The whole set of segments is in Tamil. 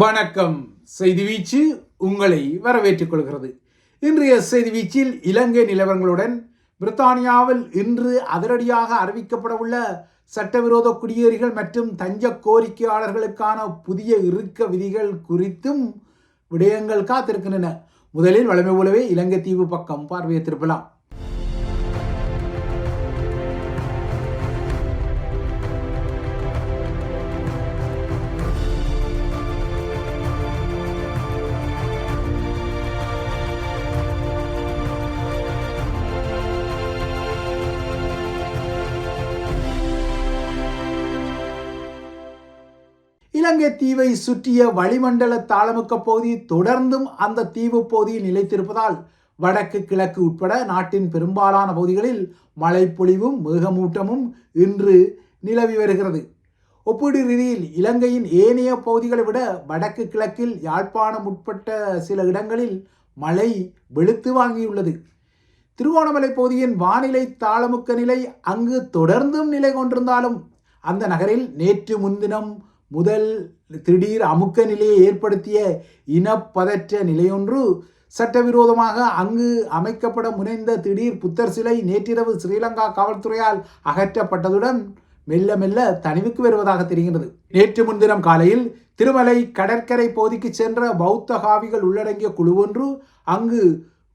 வணக்கம். செய்தி வீச்சு உங்களை வரவேற்றுக் கொள்கிறது. இன்றைய செய்தி வீச்சில் இலங்கை நிலவரங்களுடன் பிரித்தானியாவில் இன்று அதிரடியாக அறிவிக்கப்படவுள்ள சட்டவிரோத குடியேறிகள் மற்றும் தஞ்ச கோரிக்கையாளர்களுக்கான புதிய இறுக்க விதிகள் குறித்தும் விடயங்கள் காத்திருக்கின்றன. முதலில் வளமை போலவே இலங்கை தீவு பக்கம் பார்வையை இலங்கை தீவை சுற்றிய வளிமண்டல தாளமுக்க பகுதி தொடர்ந்தும் அந்த தீவு பகுதியில் நிலைத்திருப்பதால் வடக்கு கிழக்கு உட்பட நாட்டின் பெரும்பாலான பகுதிகளில் மழைப்பொழிவும் மேகமூட்டமும் இன்று நிலவி வருகிறது. ஒப்பீடு ரீதியில் இலங்கையின் ஏனைய பகுதிகளை விட வடக்கு கிழக்கில் யாழ்ப்பாணம் உட்பட்ட சில இடங்களில் மழை வெளுத்து வாங்கியுள்ளது. திருவோணமலை பகுதியின் வானிலை தாளமுக்க நிலை அங்கு தொடர்ந்தும் நிலை கொண்டிருந்தாலும் அந்த நகரில் நேற்று முன்தினம் முதல் திடீர் அமுக்க நிலையை ஏற்படுத்திய இனப்பதற்ற நிலையொன்று சட்டவிரோதமாக அங்கு அமைக்கப்பட முனைந்த திடீர் புத்தர் சிலை நேற்றிரவு ஸ்ரீலங்கா காவல்துறையால் அகற்றப்பட்டதுடன் மெல்ல மெல்ல தனிவுக்கு வருவதாக தெரிகிறது நேற்று முன்தினம் காலையில் திருமலை கடற்கரை பகுதிக்கு சென்ற பௌத்த காவிகள் உள்ளடங்கிய குழு ஒன்று அங்கு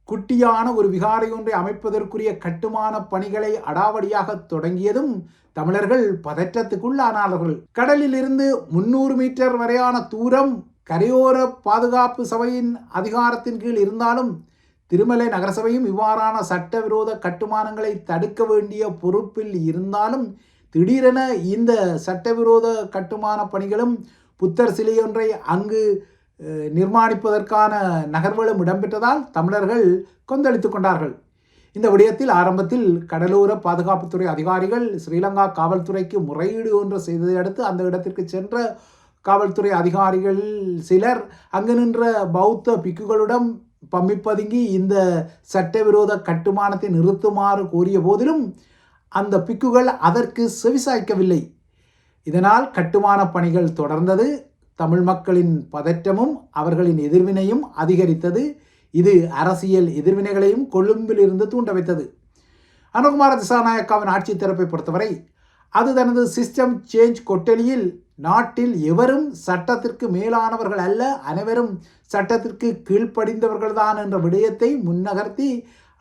குட்டியான ஒரு விகாரை ஒன்றை அமைப்பதற்குரிய கட்டுமான பணிகளை அடாவடியாக தொடங்கியதும் தமிழர்கள் பதற்றத்துக்குள்ளானார்கள். கடலில் இருந்து முன்னூறு மீட்டர் வரையான தூரம் கரையோர பாதுகாப்பு சபையின் அதிகாரத்தின் கீழ் இருந்தாலும் திருமலை நகரசபையும் இவ்வாறான சட்டவிரோத கட்டுமானங்களை தடுக்க வேண்டிய பொறுப்பில் இருந்தாலும் திடீரென இந்த சட்டவிரோத கட்டுமான பணிகளும் புத்தர் சிலையொன்றை அங்கு நிர்மாணிப்பதற்கான நகர்வுகளும் இடம்பெற்றதால் தமிழர்கள் கொந்தளித்து கொண்டார்கள். இந்த விடயத்தில் ஆரம்பத்தில் கடலோர பாதுகாப்புத்துறை அதிகாரிகள் ஸ்ரீலங்கா காவல்துறைக்கு முறையீடு ஒன்று செய்ததை அடுத்து அந்த இடத்திற்கு சென்ற காவல்துறை அதிகாரிகள் சிலர் அங்கு நின்ற பௌத்த பிக்குகளிடம் பம்மி பதுங்கி இந்த சட்டவிரோத கட்டுமானத்தை நிறுத்துமாறு கோரிய போதிலும் அந்த பிக்குகள் அதற்கு செவிசாய்க்கவில்லை. இதனால் கட்டுமான பணிகள் தொடர்ந்தது. தமிழ் மக்களின் பதற்றமும் அவர்களின் எதிர்வினையும் அதிகரித்தது. இது அரசியல் எதிர்வினைகளையும் கொழும்பிலிருந்து தூண்ட வைத்தது அனுகுமார திசாநாயக்காவின் ஆட்சி தரப்பை பொறுத்தவரை அது தனது சிஸ்டம் சேஞ்ச் கொட்டலியில் நாட்டில் எவரும் சட்டத்திற்கு மேலானவர்கள் அல்ல அனைவரும் சட்டத்திற்கு கீழ்ப்படிந்தவர்கள்தான் என்ற விடயத்தை முன்னகர்த்தி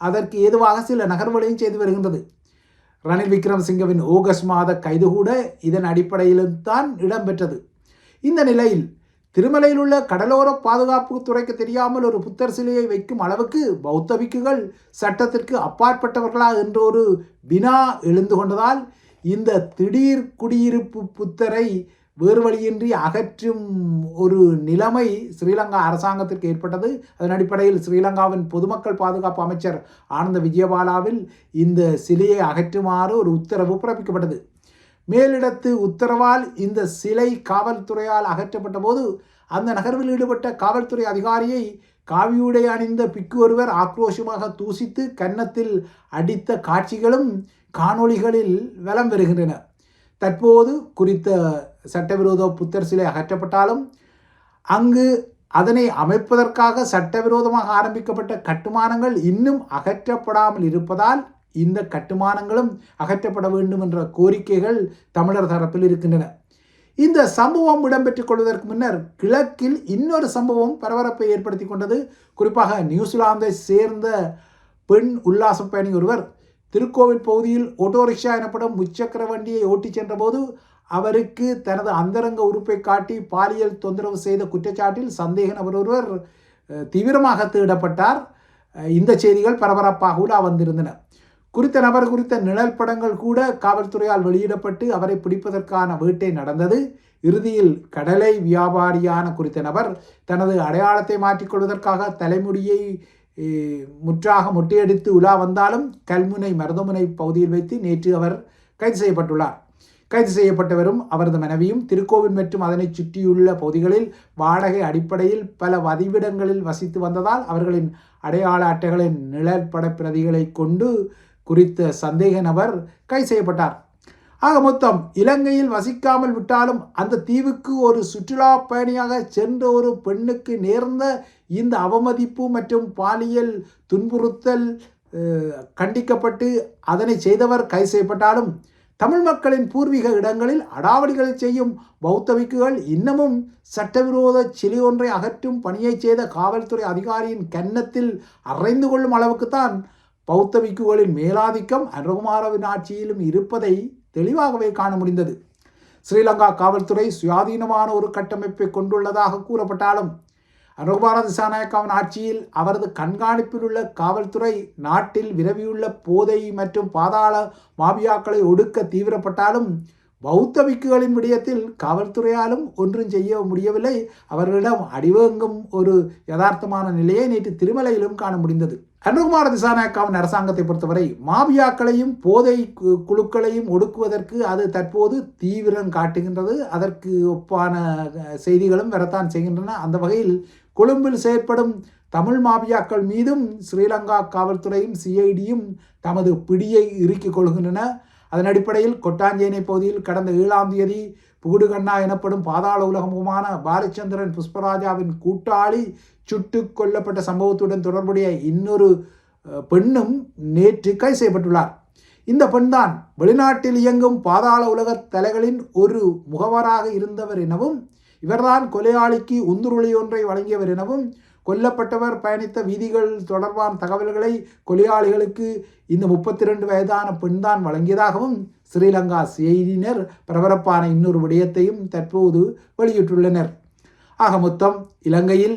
அதற்கு ஏதுவாக சில நகர்வுகளையும் செய்து வருகின்றது. ரணில் விக்ரமசிங்கவின் ஆகஸ்ட் மாத கைது கூட இதன் அடிப்படையிலும் தான் இடம்பெற்றது. இந்த நிலையில் திருமலையில் உள்ள கடலோர பாதுகாப்பு துறைக்கு தெரியாமல் ஒரு புத்தர் சிலையை வைக்கும் அளவுக்கு பௌத்த பிக்குகள் சட்டத்திற்கு அப்பாற்பட்டவர்களா என்ற ஒரு வினா எழுந்து கொண்டதால் இந்த திடீர் குடியிருப்பு புத்தரை வேறு வழியின்றி அகற்றும் ஒரு நிலைமை ஸ்ரீலங்கா அரசாங்கத்திற்கு ஏற்பட்டது. அதன் அடிப்படையில் ஸ்ரீலங்காவின் பொதுமக்கள் பாதுகாப்பு அமைச்சர் ஆனந்த விஜயபாலாவில் இந்த சிலையை அகற்றுமாறு ஒரு உத்தரவு பிறப்பிக்கப்பட்டது. மேலிடத்து உத்தரவால் இந்த சிலை காவல்துறையால் அகற்றப்பட்ட போது அந்த நகர்வில் ஈடுபட்ட காவல்துறை அதிகாரியை காவியுடை அணிந்த பிக்கு ஒருவர் ஆக்ரோஷமாக தூசித்து கன்னத்தில் அடித்த காட்சிகளும் காணொளிகளில் வலம் வருகின்றன. தற்போது குறித்த சட்டவிரோத புத்தர் சிலை அகற்றப்பட்டாலும் அங்கு அதனை அமைப்பதற்காக சட்டவிரோதமாக ஆரம்பிக்கப்பட்ட கட்டுமானங்கள் இன்னும் அகற்றப்படாமல் இருப்பதால் இந்த கட்டுமானங்களும் அகற்றப்பட வேண்டும் என்ற கோரிக்கைகள் தமிழர் தரப்பில் இருக்கின்றன. இந்த சம்பவம் இடம்பெற்றுக் கொள்வதற்கு முன்னர் கிழக்கில் இன்னொரு சம்பவம் பரபரப்பை ஏற்படுத்தி கொண்டது. குறிப்பாக நியூசிலாந்தை சேர்ந்த பெண் உல்லாச பயணி ஒருவர் திருக்கோவில் பகுதியில் ஓட்டோ ரிக்ஷா எனப்படும் முச்சக்கர வண்டியை ஓட்டிச் சென்றபோது அவருக்கு தனது அந்தரங்க உறுப்பை காட்டி பாலியல் தொந்தரவு செய்த குற்றச்சாட்டில் சந்தேக நபர் ஒருவர் தீவிரமாக தேடப்பட்டார் இந்த செய்திகள் பரபரப்பாக உலா வந்திருந்தன. குறித்த நபர் குறித்த நிழல் படங்கள் கூட காவல்துறையால் வெளியிடப்பட்டு அவரை பிடிப்பதற்கான வேட்டை நடந்தது. இறுதியில் கடலை வியாபாரியான குறித்த நபர் தனது அடையாளத்தை மாற்றிக்கொள்வதற்காக தலைமுடியை முற்றாக முட்டையடித்து உலா வந்தாலும் கல்முனை மருதமுனை பகுதியில் வைத்து நேற்று அவர் கைது செய்யப்பட்டுள்ளார். கைது செய்யப்பட்டவரும் அவரது மனைவியும் திருக்கோவில் மற்றும் அதனை சுற்றியுள்ள பகுதிகளில் வாடகை அடிப்படையில் பல வதிவிடங்களில் வசித்து வந்ததால் அவர்களின் அடையாள அட்டைகளின் நிழற்பட பிரதிகளை கொண்டு குறித்த சந்தேக நபர் கைது செய்யப்பட்டார். ஆக மொத்தம் இலங்கையில் வசிக்காமல் விட்டாலும் அந்த தீவுக்கு ஒரு சுற்றுலா பயணியாக சென்ற ஒரு பெண்ணுக்கு நேர்ந்த இந்த அவமதிப்பு மற்றும் பாலியல் துன்புறுத்தல் கண்டிக்கப்பட்டு அதனை செய்தவர் கைது செய்யப்பட்டாலும் தமிழ் மக்களின் பூர்வீக இடங்களில் அடாவடிகளை செய்யும் பௌத்தவிக்குகள் இன்னமும் சட்டவிரோத சிலை ஒன்றை அகற்றும் பணியை செய்த காவல்துறை அதிகாரியின் கன்னத்தில் அறைந்து கொள்ளும் அளவுக்குத்தான் பௌத்த பிக்குகளின் மேலாதிக்கம் அனுகுமாரவின் ஆட்சியிலும் இருப்பதை தெளிவாகவே காண முடிந்தது. ஸ்ரீலங்கா காவல்துறை சுயாதீனமான ஒரு கட்டமைப்பை கொண்டுள்ளதாக கூறப்பட்டாலும் அனுகுமார திசாநாயக்காவின் ஆட்சியில் அவரது கண்காணிப்பில் உள்ள காவல்துறை நாட்டில் விரவியுள்ள போதை மற்றும் பாதாள மாபியாக்களை ஒடுக்க தீவிரப்பட்டாலும் பௌத்த பிக்குகளின் விடயத்தில் காவல்துறையாலும் ஒன்றும் செய்ய முடியவில்லை. அவர்களிடம் அடிவங்கும் ஒரு யதார்த்தமான நிலையை நேற்று திருமலையிலும் காண முடிந்தது. அனுகுமார திசாநாயக்காவின் அரசாங்கத்தை பொறுத்தவரை மாபியாக்களையும் போதை கு- குழுக்களையும் ஒடுக்குவதற்கு அது தற்போது தீவிரம் காட்டுகின்றது. அதற்கு ஒப்பான செய்திகளும் வரத்தான் செய்கின்றன. அந்த வகையில் கொழும்பில் செயற்படும் தமிழ் மாபியாக்கள் மீதும் ஸ்ரீலங்கா காவல்துறையும் சிஐடியும் தமது பிடியை இறுக்கிக் கொள்கின்றன. அதன் அடிப்படையில் கொட்டாஞ்சேனை பகுதியில் கடந்த ஏழாம் தேதி புகுடுகண்ணா எனப்படும் பாதாள உலகமுமான பாலச்சந்திரன் புஷ்பராஜாவின் கூட்டாளி சுட்டு கொல்லப்பட்ட சம்பவத்துடன் தொடர்புடைய இன்னொரு பெண்ணும் நேற்று கைது செய்யப்பட்டுள்ளார். இந்த பெண்தான் வெளிநாட்டில் இயங்கும் பாதாள உலக தலைகளின் ஒரு முகவராக இருந்தவர் எனவும் இவர்தான் கொலையாளிக்கு உந்துருளி ஒன்றை வழங்கியவர் எனவும் கொல்லப்பட்டவர் பயணித்த வீதிகள் தொடர்பான தகவல்களை கொலையாளிகளுக்கு இந்த முப்பத்தி ரெண்டு வயதான பெண்தான் வழங்கியதாகவும் ஸ்ரீலங்கா செய்தியினர் பரபரப்பான இன்னொரு விடயத்தையும் தற்போது வெளியிட்டுள்ளனர். ஆக மொத்தம் இலங்கையில்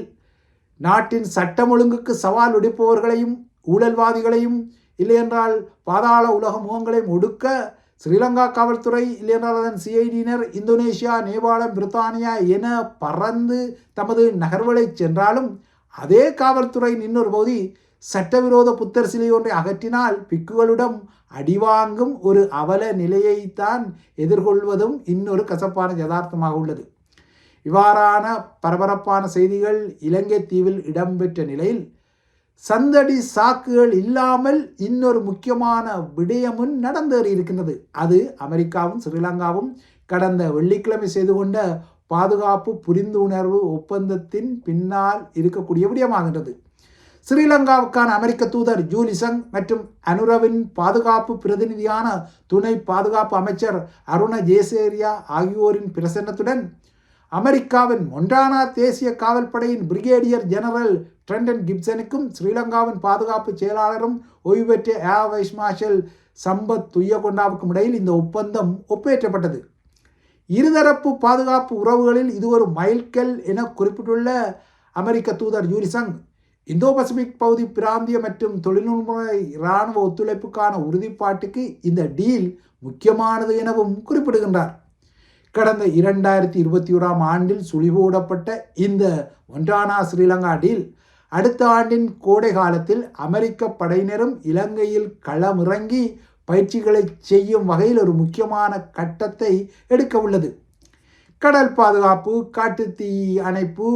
நாட்டின் சட்டம் ஒழுங்குக்கு சவால் விடுப்பவர்களையும் ஊழல்வாதிகளையும் இல்லையென்றால் பாதாள உலக முகங்களையும் ஒடுக்க ஸ்ரீலங்கா காவல்துறை இல்லையென்றால் அதன் சிஐடியினர் இந்தோனேஷியா நேபாளம் பிரித்தானியா என பறந்து தமது நகர்வுகளை சென்றாலும் அதே காவல்துறையின் இன்னொரு பகுதி சட்டவிரோத புத்தர் சிலை ஒன்றை அகற்றினால் பிக்குகளிடம் அடிவாங்கும் ஒரு அவல நிலையைத்தான் எதிர்கொள்வதும் இன்னொரு கசப்பான யதார்த்தமாக உள்ளது. இவ்வாறான பரபரப்பான செய்திகள் இலங்கை தீவில் இடம்பெற்ற நிலையில் சந்தடி சாக்குகள் இல்லாமல் இன்னொரு முக்கியமான விடயமும் நடந்தேறி இருக்கின்றது அது அமெரிக்காவும் ஸ்ரீலங்காவும் கடந்த வெள்ளிக்கிழமை செய்து கொண்ட பாதுகாப்பு புரிந்துணர்வு ஒப்பந்தத்தின் பின்னால் இருக்கக்கூடிய விடயமாகின்றது. ஸ்ரீலங்காவுக்கான அமெரிக்க தூதர் ஜூலிசங் மற்றும் அனுரவின் பாதுகாப்பு பிரதிநிதியான துணை பாதுகாப்பு அமைச்சர் அருண ஜேசேரியா ஆகியோரின் பிரசன்னத்துடன் அமெரிக்காவின் மொண்டானா தேசிய காவல்படையின் பிரிகேடியர் ஜெனரல் ட்ரெண்டன் கிப்சனுக்கும் ஸ்ரீலங்காவின் பாதுகாப்பு செயலாளரும் ஓய்வு பெற்ற ஏர் வைஸ் மார்ஷல் சம்பத் துய்யகொண்டாவுக்கும் இடையில் இந்த ஒப்பந்தம் ஒப்பேற்றப்பட்டது. இருதரப்பு பாதுகாப்பு உறவுகளில் இது ஒரு மைல்கல் என குறிப்பிட்டுள்ள அமெரிக்க தூதர் யூரிசங் இந்தோ பசிபிக் பகுதி பிராந்திய மற்றும் தொழில்நுட்ப இராணுவ ஒத்துழைப்புக்கான உறுதிப்பாட்டுக்கு இந்த டீல் முக்கியமானது எனவும் குறிப்பிடுகின்றார். கடந்த இரண்டாயிரத்தி இருபத்தி ஓராம் ஆண்டில் சுழிவூடப்பட்ட இந்த ஒன்றானா ஸ்ரீலங்கா டீல் அடுத்த ஆண்டின் கோடை காலத்தில் அமெரிக்க படையினரும் இலங்கையில் களமிறங்கி பயிற்சிகளை செய்யும் வகையில் ஒரு முக்கியமான கட்டத்தை எடுக்க உள்ளது. கடல் பாதுகாப்பு காட்டுத்தீ அணைப்பு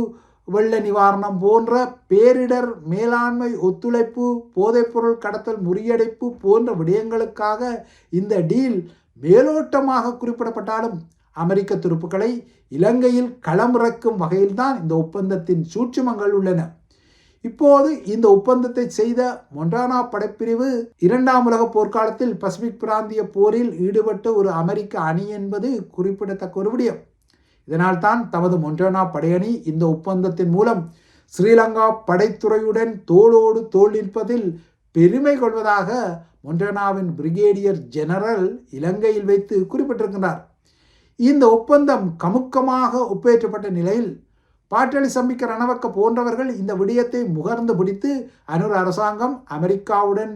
வெள்ள நிவாரணம் போன்ற பேரிடர் மேலாண்மை ஒத்துழைப்பு போதைப்பொருள் கடத்தல் முறியடைப்பு போன்ற விடயங்களுக்காக இந்த டீல் மேலோட்டமாக குறிப்பிடப்பட்டாலும் அமெரிக்க துருப்புக்களை இலங்கையில் களமிறக்கும் வகையில்தான் இந்த ஒப்பந்தத்தின் சூட்சுமங்கள் உள்ளன. இப்போது இந்த ஒப்பந்தத்தை செய்த மொண்டானா படைப்பிரிவு இரண்டாம் உலக போர்க்காலத்தில் பசிபிக் பிராந்திய போரில் ஈடுபட்ட ஒரு அமெரிக்க அணி என்பது குறிப்பிடத்தக்க ஒரு விடயம். இதனால்தான் தமது மொண்டானா படையணி இந்த ஒப்பந்தத்தின் மூலம் ஸ்ரீலங்கா படைத்துறையுடன் தோளோடு தோள் நிற்பதில் பெருமை கொள்வதாக மொண்டானாவின் பிரிகேடியர் ஜெனரல் இலங்கையில் வைத்து குறிப்பிட்டிருக்கிறார் இந்த ஒப்பந்தம் கமுக்கமாக ஒப்பேற்றப்பட்ட நிலையில் பாட்டளி சம்பிக்க ரணவக்க போன்றவர்கள் இந்த விடயத்தை முகர்ந்து பிடித்து அனுர் அரசாங்கம் அமெரிக்காவுடன்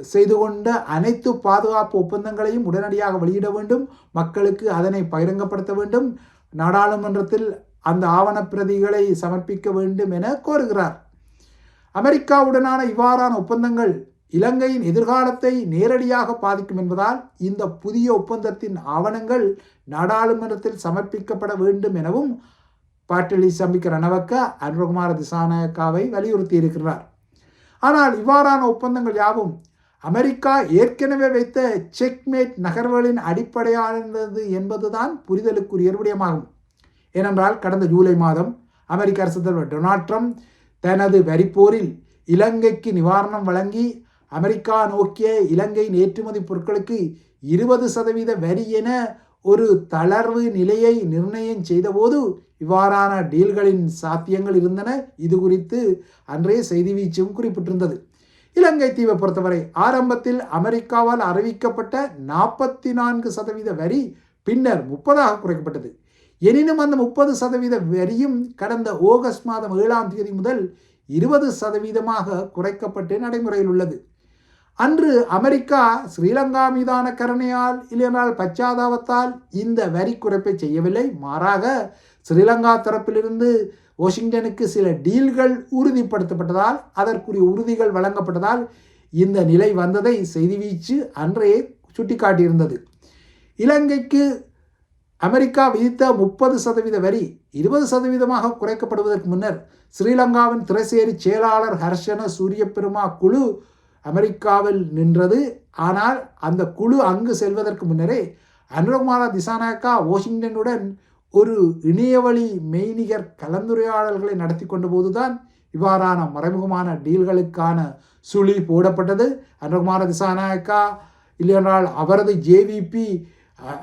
செய்து கொண்ட அனைத்து பாதுகாப்பு ஒப்பந்தங்களையும் உடனடியாக வெளியிட வேண்டும். மக்களுக்கு அதனை பகிரங்கப்படுத்த வேண்டும். நாடாளுமன்றத்தில் அந்த ஆவணப் பிரதிகளை சமர்ப்பிக்க வேண்டும் என கோருகிறார். அமெரிக்காவுடனான இவ்வாறான ஒப்பந்தங்கள் இலங்கையின் எதிர்காலத்தை நேரடியாக பாதிக்கும் என்பதால் இந்த புதிய ஒப்பந்தத்தின் ஆவணங்கள் நாடாளுமன்றத்தில் சமர்ப்பிக்கப்பட வேண்டும் எனவும் பாட்டிலி சம்பிக்க ரணவக்க அனுரகுமார திசாநாயக்காவை வலியுறுத்தி இருக்கிறார் ஆனால் இவ்வாறான ஒப்பந்தங்கள் யாவும் அமெரிக்கா ஏற்கனவே வைத்த செக்மேட் நகர்வுகளின் அடிப்படையானது என்பதுதான் புரிதலுக்குரிய விடயமாகும் ஏனென்றால் கடந்த ஜூலை மாதம் அமெரிக்க அரசு தலைவர் டொனால்ட் ட்ரம்ப் தனது வரிப்போரில் இலங்கைக்கு நிவாரணம் வழங்கி அமெரிக்கா நோக்கிய இலங்கையின் ஏற்றுமதி பொருட்களுக்கு இருபது சதவீத வரி என ஒரு தளர்வு நிலையை நிர்ணயம் செய்தபோது இவ்வாறான டீல்களின் சாத்தியங்கள் இருந்தன. இது குறித்து அன்றைய செய்தி வீச்சும் குறிப்பிட்டிருந்தது. இலங்கை தீவை பொறுத்தவரை ஆரம்பத்தில் அமெரிக்காவால் அறிவிக்கப்பட்ட நாற்பத்தி நான்கு சதவீத வரி பின்னர் முப்பதாக குறைக்கப்பட்டது. எனினும் அந்த முப்பது சதவீத வரியும் கடந்த ஆகஸ்ட் மாதம் ஏழாம் தேதி முதல் இருபது சதவீதமாக குறைக்கப்பட்டு நடைமுறையில் உள்ளது. அன்று அமெரிக்கா ஸ்ரீலங்கா மீதான கருணையால் இல்லையென்றால் பச்சாதாபத்தால் இந்த வரி குறைப்பை செய்யவில்லை. மாறாக ஸ்ரீலங்கா தரப்பிலிருந்து வாஷிங்டனுக்கு சில டீல்கள் உறுதிப்படுத்தப்பட்டதால் அதற்குரிய உறுதிகள் வழங்கப்பட்டதால் இந்த நிலை வந்ததை செய்தி வீச்சு அன்றையே சுட்டிக்காட்டியிருந்தது. இலங்கைக்கு அமெரிக்கா விதித்த முப்பது சதவீத வரி இருபது சதவீதமாக குறைக்கப்படுவதற்கு முன்னர் ஸ்ரீலங்காவின் திரைசேரி செயலாளர் ஹர்ஷன சூரிய பெருமா குழு அமெரிக்காவில் நின்றது. ஆனால் அந்த குழு அங்கு செல்வதற்கு முன்னரே அனுரகுமார திசாநாயக்கா வாஷிங்டனுடன் ஒரு இணையவழி மெய்நிகர் கலந்துரையாடல்களை நடத்தி கொண்ட போதுதான் இவ்வாறான மறைமுகமான டீல்களுக்கான சுழி போடப்பட்டது. அன்றகுமார திசாநாயக்கா இல்லையென்றால் அவரது ஜேவிபி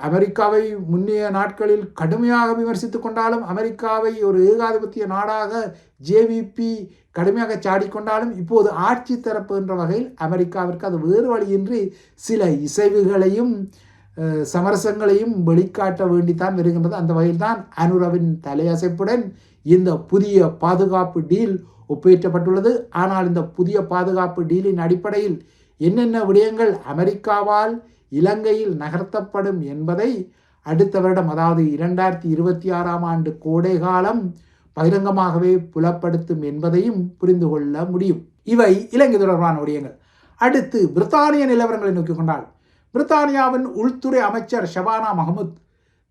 அமெரிக்காவை முன்னைய நாட்களில் கடுமையாக விமர்சித்து கொண்டாலும் அமெரிக்காவை ஒரு ஏகாதிபத்திய நாடாக ஜேவிபி கடுமையாக சாடிக்கொண்டாலும் இப்போது ஆட்சி தரப்பு என்ற வகையில் அமெரிக்காவிற்கு அது வேறு வழியின்றி சில இசைவுகளையும் சமரசங்களையும் வெளிக்காட்ட வேண்டித்தான் வருகின்றது. அந்த வகையில் தான் அனுரவின் தலையசைப்புடன் இந்த புதிய பாதுகாப்பு டீல் ஒப்பேற்றப்பட்டுள்ளது. ஆனால் இந்த புதிய பாதுகாப்பு டீலின் அடிப்படையில் என்னென்ன விடயங்கள் அமெரிக்காவால் இலங்கையில் நகர்த்தப்படும் என்பதை அடுத்த வருடம் அதாவது இரண்டாயிரத்தி இருபத்தி ஆறாம் ஆண்டு கோடை காலம் பகிரங்கமாகவே புலப்படுத்தும் என்பதையும் புரிந்து கொள்ள முடியும். இவை இலங்கை தொடர்பான விடயங்கள். அடுத்து பிரித்தானிய நிலவரங்களை நோக்கிக் கொண்டால் பிரித்தானியாவின் உள்துறை அமைச்சர் ஷபானா மஹமுத்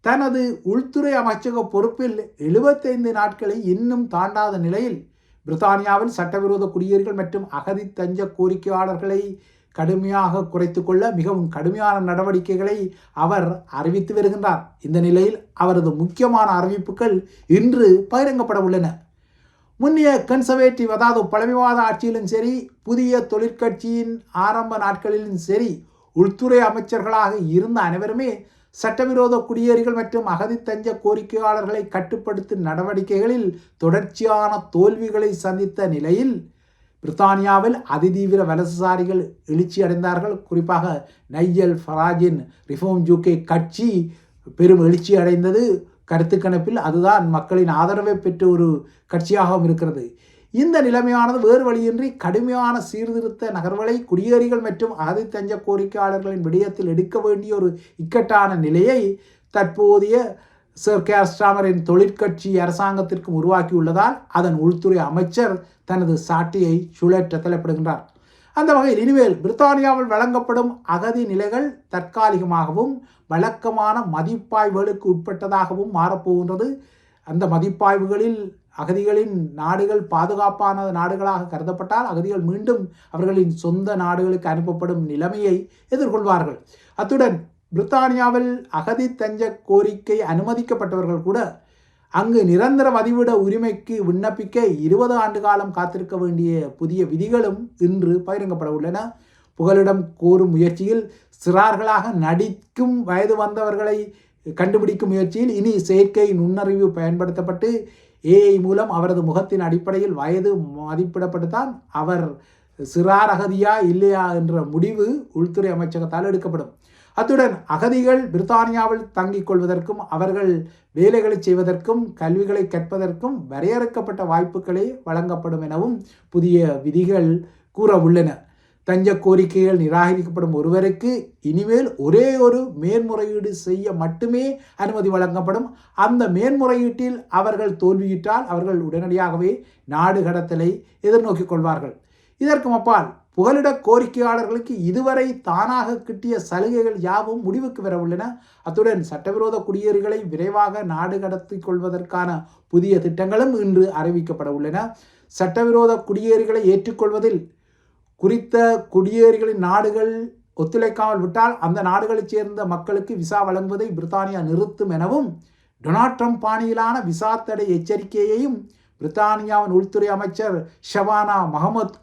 தனது உள்துறை அமைச்சக பொறுப்பில் எழுபத்தைந்து நாட்களை இன்னும் தாண்டாத நிலையில் பிரித்தானியாவில் சட்டவிரோத குடியேறிகள் மற்றும் அகதி தஞ்ச கோரிக்கையாளர்களை கடுமையாக குறைத்து கொள்ள மிகவும் கடுமையான நடவடிக்கைகளை அவர் அறிவித்து வருகின்றார். இந்த நிலையில் அவரது முக்கியமான அறிவிப்புகள் இன்று பகிரங்கப்பட உள்ளன. முன்னைய கன்சர்வேட்டிவ் அதாவது பழமைவாத ஆட்சியிலும் சரி புதிய தொழிற்கட்சியின் ஆரம்ப நாட்களிலும் சரி உள்துறை அமைச்சர்களாக இருந்த அனைவருமே சட்டவிரோத குடியேறிகள் மற்றும் அகதி தஞ்ச கோரிக்கையாளர்களை கட்டுப்படுத்தும் நடவடிக்கைகளில் தொடர்ச்சியான தோல்விகளை சந்தித்த நிலையில் பிரித்தானியாவில் அதிதீவிர வலதுசாரிகள் எழுச்சி அடைந்தார்கள். குறிப்பாக நைஜல் ஃபராஜின் ரிஃபோம் ஜூகே கட்சி பெரும் எழுச்சி அடைந்தது. கருத்து கணிப்பில் அதுதான் மக்களின் ஆதரவை பெற்ற ஒரு கட்சியாகவும் இருக்கிறது. இந்த நிலைமையானது வேறு வழியின்றி கடுமையான சீர்திருத்த நகர்வுகளை குடியேறிகள் மற்றும் அகதி தஞ்ச கோரிக்கையாளர்களின் விடயத்தில் எடுக்க வேண்டிய ஒரு இக்கட்டான நிலையை தற்போதைய சர் கேஸ்டாமரின் தொழிற்கட்சி அரசாங்கத்திற்கும் உருவாக்கியுள்ளதால் அதன் உள்துறை அமைச்சர் தனது சாட்டியை சுழற்ற தலைப்படுகின்றார். அந்த வகையில் இனிமேல் பிரித்தானியாவில் வழங்கப்படும் அகதி நிலைகள் தற்காலிகமாகவும் வழக்கமான மதிப்பாய்வுகளுக்கு உட்பட்டதாகவும் மாறப்போகின்றது. அந்த மதிப்பாய்வுகளில் அகதிகளின் நாடுகள் பாதுகாப்பான நாடுகளாக கருதப்பட்டால் அகதிகள் மீண்டும் அவர்களின் சொந்த நாடுகளுக்கு அனுப்பப்படும் நிலைமையை எதிர்கொள்வார்கள். அத்துடன் பிரித்தானியாவில் அகதி தஞ்ச கோரிக்கை அனுமதிக்கப்பட்டவர்கள் கூட அங்கு நிரந்தர வதிவிட உரிமைக்கு விண்ணப்பிக்க இருபது ஆண்டு காலம் காத்திருக்க வேண்டிய புதிய விதிகளும் இன்று பகிரங்கப்பட உள்ளன. புகலிடம் கோரும் முயற்சியில் சிறார்களாக நடிக்கும் வயது வந்தவர்களை கண்டுபிடிக்கும் முயற்சியில் இனி செயற்கை நுண்ணறிவு பயன்படுத்தப்பட்டு ஏஐ மூலம் அவரது முகத்தின் அடிப்படையில் வயது மதிப்பிடப்பட்டுத்தான் அவர் சிறார் அகதியா இல்லையா என்ற முடிவு உள்துறை அமைச்சகத்தால் எடுக்கப்படும். அத்துடன் அகதிகள் பிரித்தானியாவில் தங்கிக் கொள்வதற்கும் அவர்கள் வேலைகளை செய்வதற்கும் கல்விகளை கற்பதற்கும் வரையறுக்கப்பட்ட வாய்ப்புகளே வழங்கப்படும் எனவும் புதிய விதிகள் கூற உள்ளன தஞ்ச கோரிக்கைகள் நிராகரிக்கப்படும் ஒருவருக்கு இனிமேல் ஒரே ஒரு மேன்முறையீடு செய்ய மட்டுமே அனுமதி வழங்கப்படும். அந்த மேன்முறையீட்டில் அவர்கள் தோல்வியிட்டால் அவர்கள் உடனடியாகவே நாடு கடத்தலை எதிர்நோக்கிக் கொள்வார்கள். இதற்கு அப்பால் புகலிட கோரிக்கையாளர்களுக்கு இதுவரை தானாக கிட்டிய சலுகைகள் யாவும் முடிவுக்கு வர உள்ளன. அத்துடன் சட்டவிரோத குடியேறிகளை விரைவாக நாடு கடத்தி கொள்வதற்கான புதிய திட்டங்களும் இன்று அறிவிக்கப்பட உள்ளன. சட்டவிரோத குடியேறிகளை ஏற்றுக்கொள்வதில் குறித்த குடியேறிகளின் நாடுகள் ஒத்துழைக்காமல் விட்டால் அந்த நாடுகளைச் சேர்ந்த மக்களுக்கு விசா வழங்குவதை பிரித்தானியா நிறுத்தும் எனவும் டொனால்ட் ட்ரம்ப் பாணியிலான விசா தடை எச்சரிக்கையையும் பிரித்தானியாவின் உள்துறை அமைச்சர் ஷவானா மஹமத்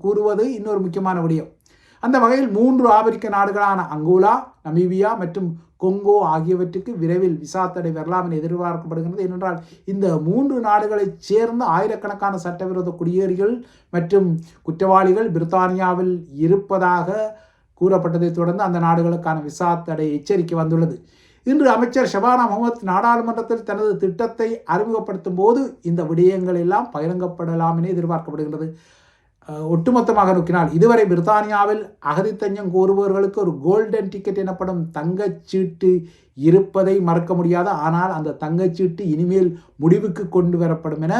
கூறுவது இன்னொரு முக்கியமான விடயம். அந்த வகையில் மூன்று ஆப்பிரிக்க நாடுகளான அங்கோலா நமீபியா மற்றும் கொங்கோ ஆகியவற்றுக்கு விரைவில் விசா தடை வரலாம் என எதிர்பார்க்கப்படுகிறது. ஏனென்றால் இந்த மூன்று நாடுகளைச் சேர்ந்த ஆயிரக்கணக்கான சட்டவிரோத குடியேறிகள் மற்றும் குற்றவாளிகள் பிரித்தானியாவில் இருப்பதாக கூறப்பட்டதைத் தொடர்ந்து அந்த நாடுகளுக்கான விசா தடை எச்சரிக்கை வந்துள்ளது. இன்று அமைச்சர் ஷபானா முகமது நாடாளுமன்றத்தில் தனது திட்டத்தை அறிமுகப்படுத்தும் போது இந்த விடயங்கள் எல்லாம் பகிரங்கப்படலாம் என எதிர்பார்க்கப்படுகிறது ஒட்டுமொத்தமாக நோக்கினால் இதுவரை பிரித்தானியாவில் அகதித்தஞ்சம் கோருபவர்களுக்கு ஒரு கோல்டன் டிக்கெட் எனப்படும் தங்கச்சீட்டு இருப்பதை மறக்க முடியாது ஆனால் அந்த தங்கச்சீட்டு இனிமேல் முடிவுக்கு கொண்டு வரப்படும் என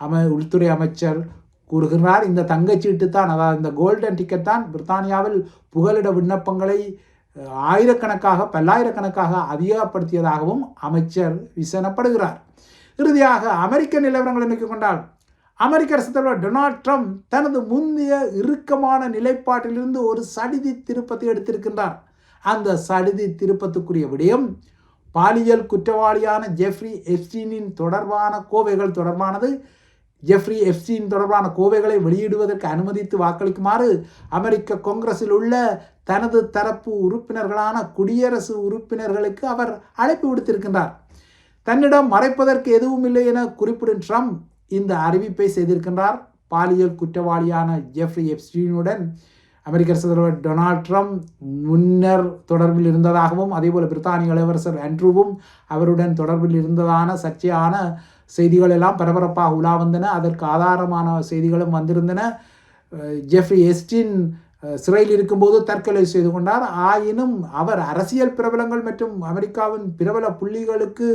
அம உள்துறை அமைச்சர் கூறுகிறார் இந்த தங்கச்சீட்டு தான் அதாவது இந்த கோல்டன் டிக்கெட் தான் பிரித்தானியாவில் புகலிட விண்ணப்பங்களை ஆயிரக்கணக்காக பல்லாயிரக்கணக்காக அதிகப்படுத்தியதாகவும் அமைச்சர் விசனப்படுகிறார். இறுதியாக அமெரிக்க நிலவரங்களை நோக்கிக் கொண்டால் அமெரிக்க அரசு தலைவர் டொனால்ட் ட்ரம்ப் தனது முந்தைய இறுக்கமான நிலைப்பாட்டிலிருந்து ஒரு சடிதி திருப்பத்தை எடுத்திருக்கின்றார். அந்த சடிதி திருப்பத்துக்குரிய விடயம் பாலியல் குற்றவாளியான ஜெஃப்ரி எப்ஸ்டீனின் தொடர்பான கோவைகள் தொடர்பானது. ஜெஃப்ரி எப்ஸ்டீன் தொடர்பான கோவைகளை வெளியிடுவதற்கு அனுமதித்து வாக்களிக்குமாறு அமெரிக்க காங்கிரஸில் உள்ள தனது தரப்பு உறுப்பினர்களான குடியரசு உறுப்பினர்களுக்கு அவர் அழைப்பு விடுத்திருக்கின்றார். தன்னிடம் மறைப்பதற்கு எதுவும் இல்லை என குறிப்பிடும் ட்ரம்ப் இந்த அறிவிப்பை செய்திருக்கின்றார் பாலியல் குற்றவாளியான ஜெஃப்ரி எப்ஸ்டீனுடன் அமெரிக்க அரசு டொனால்ட் ட்ரம்ப் முன்னர் தொடர்பில் இருந்ததாகவும் அதேபோல் பிரித்தானிய இளவரசர் அண்ட்ரூவும் அவருடன் தொடர்பில் இருந்ததான சர்ச்சையான செய்திகள் எல்லாம் பரபரப்பாக உலா வந்தன அதற்கு ஆதாரமான செய்திகளும் வந்திருந்தன. ஜெஃப்ரி எஸ்டின் சிறையில் இருக்கும்போது தற்கொலை செய்து கொண்டார். ஆயினும் அவர் அரசியல் பிரபலங்கள் மற்றும் அமெரிக்காவின் பிரபல புள்ளிகளுக்கு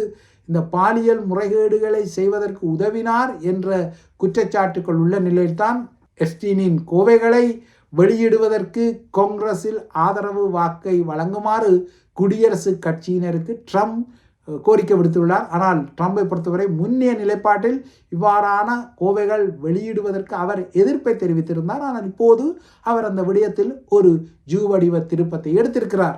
இந்த பாலியல் முறைகேடுகளை செய்வதற்கு உதவினார் என்ற குற்றச்சாட்டுகள் உள்ள நிலையில்தான் எஸ்டீனின் கோவைகளை வெளியிடுவதற்கு காங்கிரஸில் ஆதரவு வாக்கை வழங்குமாறு குடியரசுக் கட்சியினருக்கு ட்ரம்ப் கோரிக்கை விடுத்துள்ளார். ஆனால் ட்ரம்பை பொறுத்தவரை முன்னைய நிலைப்பாட்டில் இவ்வாறான கோவைகள் வெளியிடுவதற்கு அவர் எதிர்ப்பை தெரிவித்திருந்தார். ஆனால் இப்போது அவர் அந்த விடயத்தில் ஒரு ஜூ வடிவ திருப்பத்தை எடுத்திருக்கிறார்.